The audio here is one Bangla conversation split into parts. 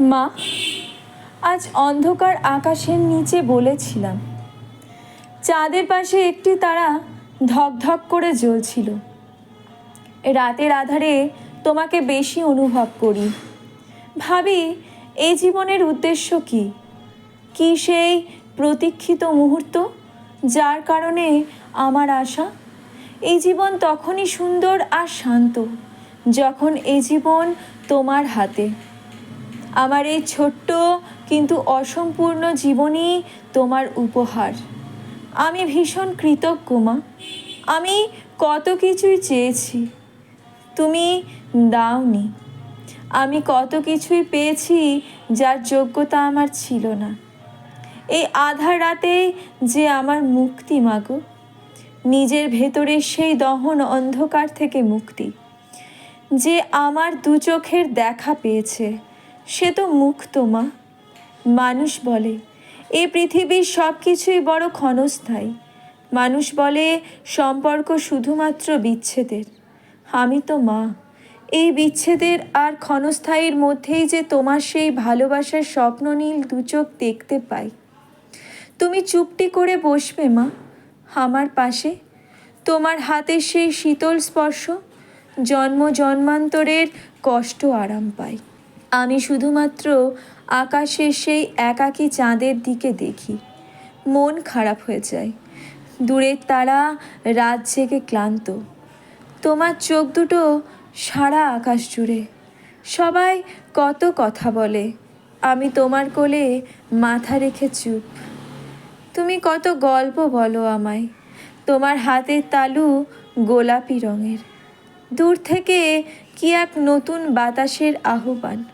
মা, আজ অন্ধকার আকাশের নিচে বলেছিলাম, চাঁদের পাশে একটি তারা ধকধক করে জ্বলছিল। রাতের আধারে তোমাকে বেশি অনুভব করি। ভাবি এই জীবনের উদ্দেশ্য কি? কি সেই প্রতীক্ষিত মুহূর্ত যার কারণে আমার আশা? এই জীবন তখনই সুন্দর আর শান্ত, যখন এই জীবন তোমার হাতে। আমার এই ছোট্ট কিন্তু অসম্পূর্ণ জীবনই তোমার উপহার। আমি ভীষণ কৃতজ্ঞ, মা। আমি কত কিছুই চেয়েছি, তুমি দাওনি। আমি কত কিছুই পেয়েছি যার যোগ্যতা আমার ছিল না। এই আধার রাতেই যে আমার মুক্তি মাগো নিজের ভেতরে সেই দহন অন্ধকার থেকে মুক্তি, যে আমার দু চোখের দেখা পেয়েছে। সে তো মুক্ত, মা। মানুষ বলে, এ পৃথিবীর সব কিছুই বড় ক্ষণস্থায়ী। মানুষ বলে, সম্পর্ক শুধুমাত্র বিচ্ছেদের। আমি তো মা। এই বিচ্ছেদের আর ক্ষণস্থায়ীর মধ্যেই যে তোমার সেই ভালোবাসার স্বপ্ননীল দু চোখ দেখতে পাই। তুমি চুপটি করে বসবে, মা, আমার পাশে। তোমার হাতের সেই শীতল স্পর্শ, জন্ম জন্মান্তরের কষ্ট আরাম পাই। আমি শুধুমাত্র আকাশের সেই একাকী চাঁদের দিকে দেখি। মন খারাপ হয়ে যায়। দূরের তারা রাত জেগে ক্লান্ত। তোমার চোখ দুটো সারা আকাশ জুড়ে। সবাই কত কথা বলে। আমি তোমার কোলে মাথা রেখে চুপ। তুমি কত গল্প বলো আমায়। তোমার হাতের তালু গোলাপি রঙের। দূর থেকে কি এক নতুন বাতাসের আহ্বান।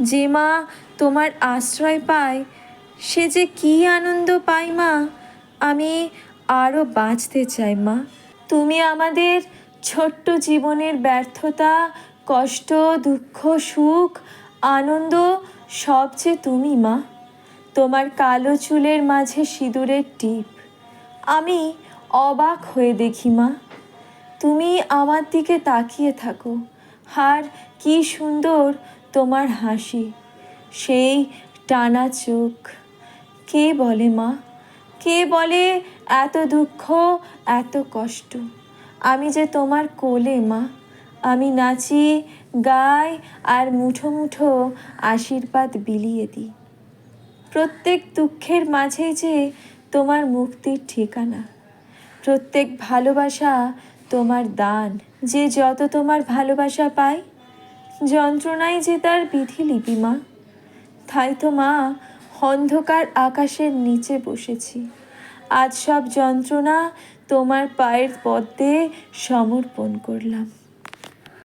যে মা তোমার আশ্রয় পায়, সে যে কি আনন্দ পায় মা, আমি আরও বাঁচতে চাই মা। তুমি আমাদের ছোট্ট জীবনের ব্যর্থতা, কষ্ট, দুঃখ, সুখ, আনন্দ সবচেয়ে তুমি মা। তোমার কালো চুলের মাঝে সিঁদুরের টিপ। আমি অবাক হয়ে দেখি মা, তুমি আমার দিকে তাকিয়ে থাকো। আর কি সুন্দর তোমার হাসি, সেই টানা চোখ। কে বলে মা? কে বলে এত দুঃখ, এত কষ্ট? আমি যে তোমার কোলে মা। আমি নাচি, গাই আর মুঠো মুঠো আশীর্বাদ বিলিয়ে দিই। প্রত্যেক দুঃখের মাঝে যে তোমার মুক্তির ঠিকানা। প্রত্যেক ভালোবাসা তোমার দান। যে যত তোমার ভালোবাসা পায় যন্ত্রণাই যে তার বিধি লিপি মা তাই তো মা অন্ধকার আকাশের নিচে বসেছি। আজ সব যন্ত্রণা তোমার পায়ের পদ্মে সমর্পণ করলাম।